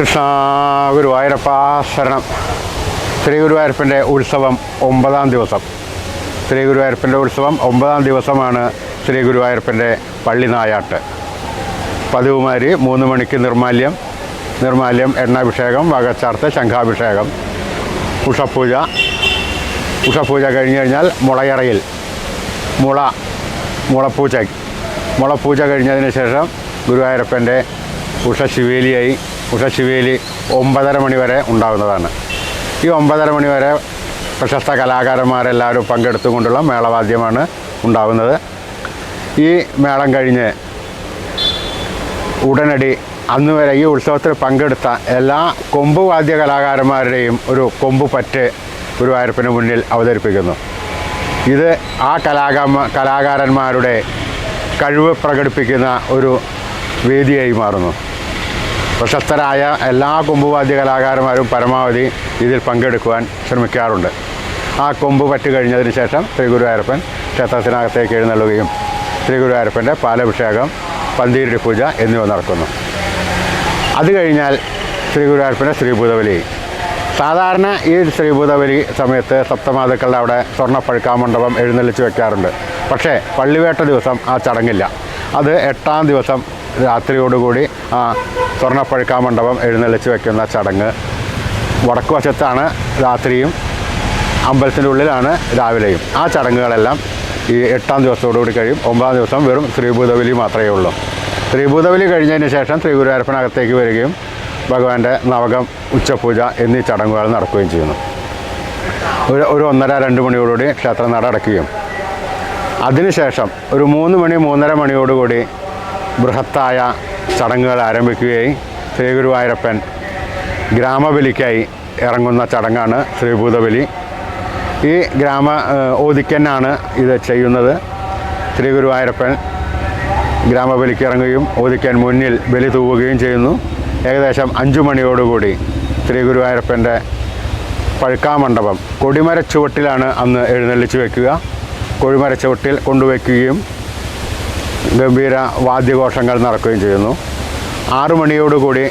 കൃഷ്ണ ഗുരുവായൂരപ്പ ശരണം. ശ്രീ ഗുരുവായൂരപ്പന്റെ ഉത്സവം ഒമ്പതാം ദിവസം. ശ്രീ ഗുരുവായൂരപ്പന്റെ ഉത്സവം ഒമ്പതാം ദിവസമാണ് ശ്രീ ഗുരുവായൂരപ്പന്റെ പള്ളിനായാട്ട് പതിവുമാരി മൂന്ന് മണിക്ക് നിർമാല്യം. നിർമാല്യം എണ്ണാഭിഷേകം വകച്ചാർത്ത് ശംഖാഭിഷേകം ഉഷപൂജ. ഉഷപൂജ കഴിഞ്ഞ് കഴിഞ്ഞാൽ മുളയറയിൽ മുള മുളപ്പൂജ. മുളപ്പൂജ കഴിഞ്ഞതിന് ശേഷം ഗുരുവായൂരപ്പന്റെ ഉഷശിവേലിയായി ഉഷശിവേലി ഒമ്പതര മണി വരെ ഉണ്ടാകുന്നതാണ്. ഈ ഒമ്പതര മണി വരെ പ്രശസ്ത കലാകാരന്മാരെല്ലാവരും പങ്കെടുത്തുകൊണ്ടുള്ള മേളവാദ്യമാണ് ഉണ്ടാകുന്നത്. ഈ മേളം കഴിഞ്ഞ് ഉടനടി അന്ന് വരെ ഈ ഉത്സവത്തിൽ പങ്കെടുത്ത എല്ലാ കൊമ്പ് വാദ്യ കലാകാരന്മാരുടെയും ഒരു കൊമ്പ് പറ്റ് ഗുരുവായൂരപ്പന് മുന്നിൽ അവതരിപ്പിക്കുന്നു. ഇത് ആ കലാകാമ കലാകാരന്മാരുടെ കഴിവ് പ്രകടിപ്പിക്കുന്ന ഒരു വേദിയായി മാറുന്നു. പ്രശസ്തരായ എല്ലാ കൊമ്പുവാദ്യ കലാകാരന്മാരും പരമാവധി ഇതിൽ പങ്കെടുക്കുവാൻ ശ്രമിക്കാറുണ്ട്. ആ കൊമ്പ് പറ്റി കഴിഞ്ഞതിന് ശേഷം ശ്രീ ഗുരുവായൂരപ്പൻ ക്ഷേത്രത്തിനകത്തേക്ക് എഴുന്നള്ളുകയും ശ്രീ ഗുരുവായൂരപ്പന്റെ പാലഭിഷേകം പന്തീരുടെ പൂജ എന്നിവ നടക്കുന്നു. അത് കഴിഞ്ഞാൽ ശ്രീ ഗുരുവായൂരപ്പന്റെ ശ്രീഭൂതബലി. സാധാരണ ഈ ശ്രീഭൂതബലി സമയത്ത് സപ്തമാതുക്കളുടെ അവിടെ സ്വർണപ്പഴുക്കാ മണ്ഡപം എഴുന്നള്ളിച്ച് വെക്കാറുണ്ട്. പക്ഷേ പള്ളിവേട്ട ദിവസം ആ ചടങ്ങില്ല. അത് എട്ടാം ദിവസം രാത്രിയോടുകൂടി ആ സ്വർണപ്പഴുക്കാ മണ്ഡപം എഴുന്നള്ളിച്ച് വയ്ക്കുന്ന ചടങ്ങ്. വടക്കു വശത്താണ് രാത്രിയും അമ്പലത്തിന്റെ ഉള്ളിലാണ് രാവിലെയും. ആ ചടങ്ങുകളെല്ലാം ഈ എട്ടാം ദിവസത്തോടുകൂടി കഴിയും. ഒമ്പതാം ദിവസം വെറും ശ്രീഭൂതബലി മാത്രമേ ഉള്ളൂ. ശ്രീഭൂതബലി കഴിഞ്ഞതിന് ശേഷം ത്രിഗുരുവരപ്പനകത്തേക്ക് വരികയും ഭഗവാന്റെ നവകം ഉച്ചപൂജ എന്നീ ചടങ്ങുകൾ നടക്കുകയും ചെയ്യുന്നു. ഒരു ഒരു ഒന്നര രണ്ട് മണിയോടുകൂടി ക്ഷേത്രം നട അടയ്ക്കുകയും അതിനുശേഷം ഒരു മൂന്ന് മണി മൂന്നര മണിയോടുകൂടി ബൃഹത്തായ ചടങ്ങുകൾ ആരംഭിക്കുകയും ശ്രീ ഗുരുവായൂരപ്പൻ ഗ്രാമബലിക്കായി ഇറങ്ങുന്ന ചടങ്ങാണ് ശ്രീഭൂതബലി ഈ ഗ്രാമ ഓദിക്കനാണ് ഇത് ചെയ്യുന്നത്. ശ്രീ ഗുരുവായൂരപ്പൻ ഗ്രാമബലിക്ക് ഇറങ്ങുകയും ഓദിക്കൻ മുന്നിൽ ബലി തൂവുകയും ചെയ്യുന്നു. ഏകദേശം അഞ്ചു മണിയോടുകൂടി ശ്രീ ഗുരുവായൂരപ്പന്റെ പഴുക്കാമണ്ഡപം കൊടിമര ചുവട്ടിലാണ് അന്ന് എഴുന്നള്ളിച്ച് വെക്കുക. കൊടിമരച്ചുവട്ടിൽ കൊണ്ടുവയ്ക്കുകയും ഗംഭീര വാദ്യഘോഷങ്ങൾ നടക്കുകയും ചെയ്യുന്നു. ആറു മണിയോടുകൂടി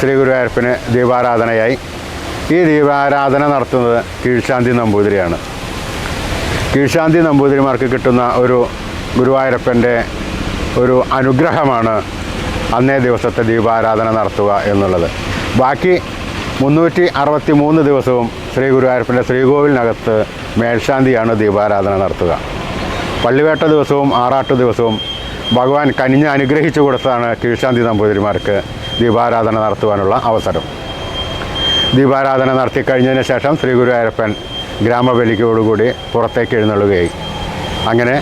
ശ്രീ ഗുരുവായൂരപ്പന് ദീപാരാധനയായി. ഈ ദീപാരാധന നടത്തുന്നത് കീഴ്ശാന്തി നമ്പൂതിരിയാണ്. കീഴ്ശാന്തി നമ്പൂതിരിമാർക്ക് കിട്ടുന്ന ഒരു ഗുരുവായൂരപ്പന്റെ ഒരു അനുഗ്രഹമാണ് അന്നേ ദിവസത്തെ ദീപാരാധന നടത്തുക എന്നുള്ളത്. ബാക്കി മുന്നൂറ്റി അറുപത്തി മൂന്ന് ദിവസവും ശ്രീ ഗുരുവായൂരപ്പന്റെ ശ്രീകോവിലിനകത്ത് മേൽശാന്തിയാണ് ദീപാരാധന നടത്തുക. പള്ളിവേട്ട ദിവസവും ആറാട്ട് ദിവസവും ഭഗവാൻ കനിഞ്ഞ് അനുഗ്രഹിച്ചു കൊടുത്താണ് കീഴ്ശാന്തി നമ്പൂതിരിമാർക്ക് ദീപാരാധന നടത്തുവാനുള്ള അവസരം. ദീപാരാധന നടത്തി കഴിഞ്ഞതിന് ശേഷം ശ്രീ ഗുരുവായൂരപ്പൻ ഗ്രാമബലിക്കോടുകൂടി പുറത്തേക്ക് എഴുന്നള്ളുകയായി. അങ്ങനെ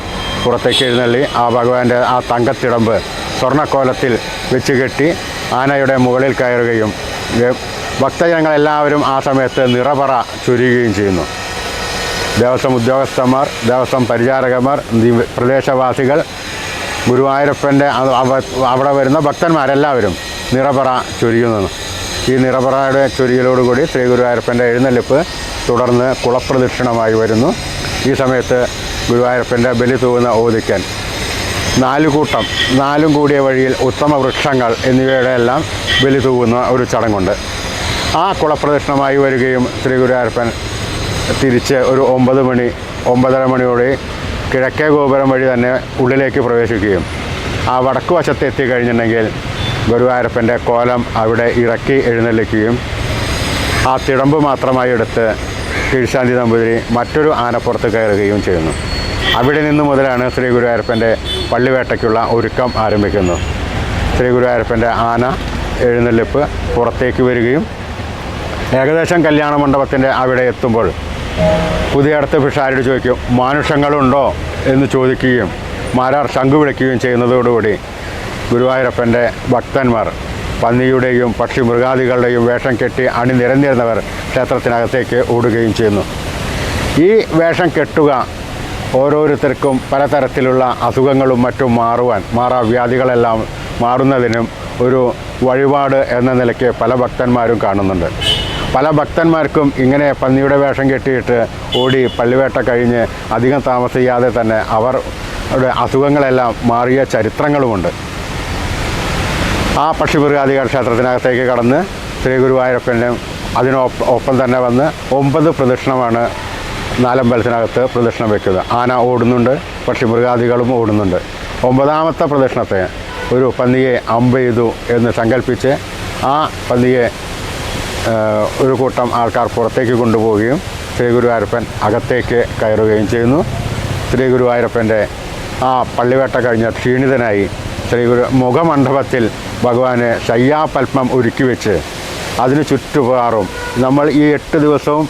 പുറത്തേക്ക് എഴുന്നള്ളി ആ ഭഗവാന്റെ ആ തങ്കത്തിടമ്പ് സ്വർണക്കോലത്തിൽ വെച്ച് കെട്ടി ആനയുടെ മുകളിൽ കയറുകയും ഭക്തജനങ്ങളെല്ലാവരും ആ സമയത്ത് നിറപറ ചുരുകയും ചെയ്യുന്നു. ദേവസ്വം ഉദ്യോഗസ്ഥന്മാർ ദേവസ്വം പരിചാരകന്മാർ പ്രദേശവാസികൾ ഗുരുവായൂരപ്പന്റെ അവിടെ വരുന്ന ഭക്തന്മാരെല്ലാവരും നിറപറ ചൊരിയുന്നു. ഈ നിറപറയുടെ ചൊരിയലോടുകൂടി ശ്രീ ഗുരുവായൂരപ്പന്റെ എഴുന്നള്ളിപ്പ് തുടർന്ന് കുളപ്രദക്ഷിണമായി വരുന്നു. ഈ സമയത്ത് ഗുരുവായൂരപ്പന്റെ ബലി തൂവുന്ന ഓദിക്കൻ നാലുകൂട്ടം നാലും കൂടിയ വഴിയിൽ ഉത്തമ വൃക്ഷങ്ങൾ എന്നിവയുടെ എല്ലാം ബലി തൂവുന്ന ഒരു ചടങ്ങുണ്ട്. ആ കുളപ്രദക്ഷിണമായി വരികയും ശ്രീ ഗുരുവായൂരപ്പൻ തിരിച്ച് ഒരു ഒമ്പത് മണി ഒമ്പതര മണിയോടെ കിഴക്കേ ഗോപുരം വഴി തന്നെ ഉള്ളിലേക്ക് പ്രവേശിക്കുകയും ആ വടക്ക് വശത്ത് എത്തിക്കഴിഞ്ഞിട്ടുണ്ടെങ്കിൽ ഗുരുവായൂരപ്പന്റെ കോലം അവിടെ ഇറക്കി എഴുന്നള്ളിക്കുകയും ആ തിടമ്പ് മാത്രമായി എടുത്ത് കീഴ്ശാന്തി നമ്പൂതിരി മറ്റൊരു ആനപ്പുറത്ത് കയറുകയും ചെയ്യുന്നു. അവിടെ നിന്ന് മുതലാണ് ശ്രീ ഗുരുവായൂരപ്പന്റെ പള്ളിവേട്ടയ്ക്കുള്ള ഒരുക്കം ആരംഭിക്കുന്നത്. ശ്രീ ഗുരുവായൂരപ്പന്റെ ആന എഴുന്നള്ളിപ്പ് പുറത്തേക്ക് വരികയും ഏകദേശം കല്യാണ മണ്ഡപത്തിന്റെ അവിടെ എത്തുമ്പോൾ പുതിയ അടുത്ത ഫിഷാരോട് ചോദിക്കും മാനുഷങ്ങളുണ്ടോ? എന്ന് ചോദിക്കുകയും മാരാർ ശംഖു വിളിക്കുകയും ചെയ്യുന്നതോടുകൂടി ഗുരുവായൂരപ്പന്റെ ഭക്തന്മാർ പന്നിയുടെയും പക്ഷി മൃഗാദികളുടെയും വേഷം കെട്ടി അണിനിരന്നിരുന്നവർ ക്ഷേത്രത്തിനകത്തേക്ക് ഓടുകയും ചെയ്യുന്നു. ഈ വേഷം കെട്ടുക ഓരോരുത്തർക്കും പലതരത്തിലുള്ള അസുഖങ്ങളും മറ്റും മാറുവാൻ മാറാവ്യാധികളെല്ലാം മാറുന്നതിനും ഒരു വഴിപാട് എന്ന നിലയ്ക്ക് പല ഭക്തന്മാരും കാണുന്നുണ്ട്. പല ഭക്തന്മാർക്കും ഇങ്ങനെ പന്നിയുടെ വേഷം കെട്ടിയിട്ട് ഓടി പള്ളിവേട്ട കഴിഞ്ഞ് അധികം താമസിയാതെ തന്നെ അവർ അസുഖങ്ങളെല്ലാം മാറിയ ചരിത്രങ്ങളുമുണ്ട്. ആ പക്ഷിമൃഗാദികൾ ക്ഷേത്രത്തിനകത്തേക്ക് കടന്ന് ശ്രീ ഗുരുവായൂരപ്പനും അതിനൊപ്പം തന്നെ വന്ന് ഒമ്പത് പ്രദക്ഷിണമാണ് നാലമ്പലത്തിനകത്ത് പ്രദക്ഷിണം വെക്കുന്നത് ആന ഓടുന്നുണ്ട് പക്ഷി മൃഗാദികളും ഓടുന്നുണ്ട്. ഒമ്പതാമത്തെ പ്രദക്ഷിണത്തെ ഒരു പന്നിയെ അമ്പെയ്തു എന്ന് സങ്കല്പിച്ച് ആ പന്നിയെ ഒരു കൂട്ടം ആൾക്കാർ പുറത്തേക്ക് കൊണ്ടുപോവുകയും ശ്രീ ഗുരുവായൂരപ്പൻ അകത്തേക്ക് കയറുകയും ചെയ്യുന്നു. ശ്രീ ഗുരുവായൂരപ്പന്റെ ആ പള്ളിവേട്ട കഴിഞ്ഞ ക്ഷീണിതനായി ശ്രീ ഗുരു മുഖമണ്ഡപത്തിൽ ഭഗവാന് ശയ്യാപത്മം ഒരുക്കി വെച്ച് അതിന് ചുറ്റുപാറും നമ്മൾ ഈ എട്ട് ദിവസവും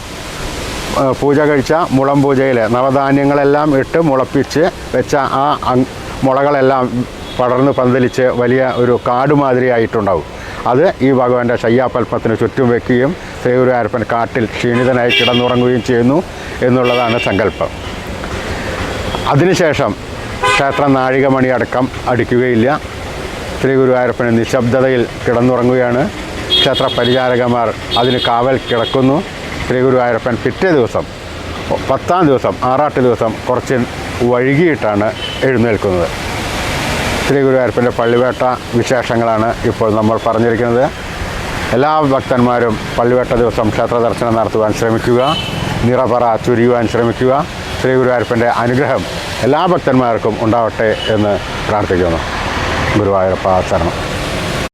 പൂജ കഴിച്ച മുളം പൂജയിൽ നവധാന്യങ്ങളെല്ലാം ഇട്ട് മുളപ്പിച്ച് വെച്ച ആ മുളകളെല്ലാം പടർന്ന് പന്തലിച്ച് വലിയ ഒരു കാട് മാതിരിയായിട്ടുണ്ടാവും അത് ഈ ഭഗവാന്റെ ശയ്യാപൽപ്പത്തിന് ചുറ്റും വെക്കുകയും ശ്രീഗുരുവായൂരപ്പൻ കാട്ടിൽ ക്ഷീണിതനായി കിടന്നുറങ്ങുകയും ചെയ്യുന്നു എന്നുള്ളതാണ് സങ്കല്പം. അതിനുശേഷം ക്ഷേത്ര നാഴികമണി അടക്കം അടിക്കുകയില്ല. ശ്രീ ഗുരുവായൂരപ്പന് നിശബ്ദതയിൽ കിടന്നുറങ്ങുകയാണ്. ക്ഷേത്ര പരിചാരകന്മാർ അതിന് കാവൽ കിടക്കുന്നു. ശ്രീ ഗുരുവായൂരപ്പൻ പിറ്റേ ദിവസം പത്താം ദിവസം ആറാട്ട് ദിവസം കുറച്ച് വൈകിയിട്ടാണ് എഴുന്നേൽക്കുന്നത്. ശ്രീ ഗുരുവായൂരപ്പന്റെ പള്ളിവേട്ട വിശേഷങ്ങളാണ് ഇപ്പോൾ നമ്മൾ പറഞ്ഞിരിക്കുന്നത്. എല്ലാ ഭക്തന്മാരും പള്ളിവേട്ട ദിവസം ക്ഷേത്ര ദർശനം നടത്തുവാൻ ശ്രമിക്കുക നിറപറ ചുരിയുവാൻ ശ്രമിക്കുക. ശ്രീ ഗുരുവായൂരപ്പന്റെ അനുഗ്രഹം എല്ലാ ഭക്തന്മാർക്കും ഉണ്ടാവട്ടെ എന്ന് പ്രാർത്ഥിക്കുന്നു. ഗുരുവായൂരപ്പ ശരണം.